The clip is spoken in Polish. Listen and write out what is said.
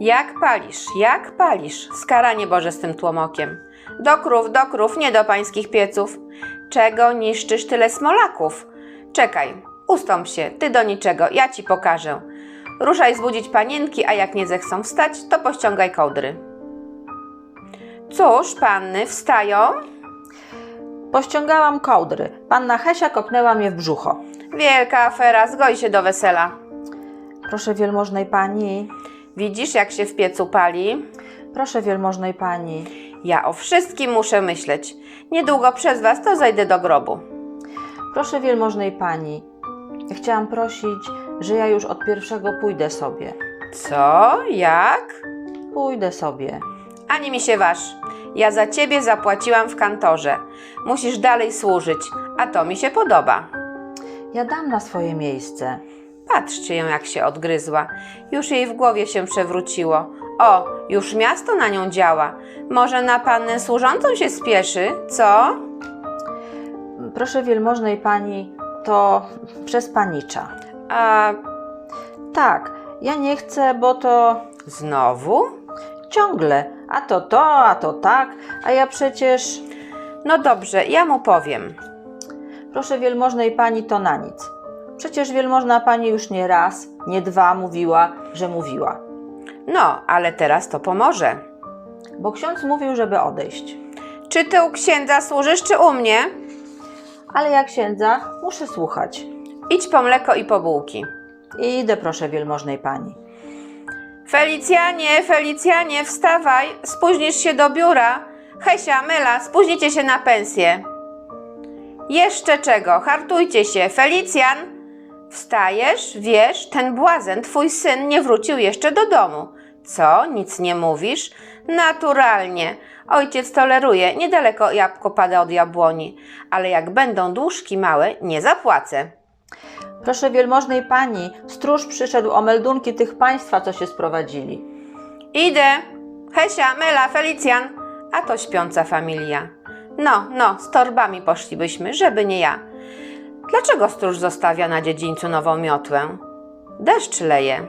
Jak palisz, jak palisz, skaranie Boże z tym tłomokiem. Do krów, do krów, nie do pańskich pieców. Czego niszczysz tyle smolaków? Czekaj, ustąp się, ty do niczego, ja ci pokażę. Ruszaj zbudzić panienki, a jak nie zechcą wstać, to pościągaj kołdry. Cóż, panny, wstają? Pościągałam kołdry. Panna Hesia kopnęła mnie w brzucho. Wielka afera, zgoi się do wesela. Proszę wielmożnej pani, Widzisz, jak się w piecu pali? proszę wielmożnej pani, Ja o wszystkim muszę myśleć. Niedługo przez was to zajdę do grobu. proszę wielmożnej pani. Chciałam prosić, że ja już od pierwszego pójdę sobie. Co? Jak? Pójdę sobie. Ani mi się waż. Ja za ciebie zapłaciłam w kantorze. Musisz dalej służyć, a to mi się podoba. Ja dam na swoje miejsce. Patrzcie ją, jak się odgryzła. Już jej w głowie się przewróciło. O, już miasto na nią działa. Może na pannę służącą się spieszy, co? Proszę wielmożnej pani, to przez panicza. A Tak, ja nie chcę, bo to znowu? ciągle. A to to, a to tak, a ja przecież. No dobrze, ja mu powiem. Proszę wielmożnej pani, to na nic. Przecież wielmożna pani już nie raz, nie dwa mówiła, że mówiła. No, ale teraz to pomoże. Bo ksiądz mówił, żeby odejść. Czy ty u księdza służysz, czy u mnie? Ale jak księdza, muszę słuchać. Idź po mleko i po bułki. I idę, proszę wielmożnej pani. Felicjanie, Felicjanie, wstawaj, spóźnisz się do biura. Hesia, Mela, spóźnicie się na pensję. Jeszcze czego? Hartujcie się. Felicjan, wstajesz? Wiesz, ten błazen, twój syn, nie wrócił jeszcze do domu. Co? Nic nie mówisz? Naturalnie. Ojciec toleruje, niedaleko jabłko pada od jabłoni, ale jak będą dłużki małe, nie zapłacę. Proszę wielmożnej pani, stróż przyszedł o meldunki tych państwa, co się sprowadzili. Idę. Hesia, Mela, Felicjan, a to śpiąca familia. No, no, z torbami poszlibyśmy, żeby nie ja. Dlaczego stróż zostawia na dziedzińcu nową miotłę? Deszcz leje.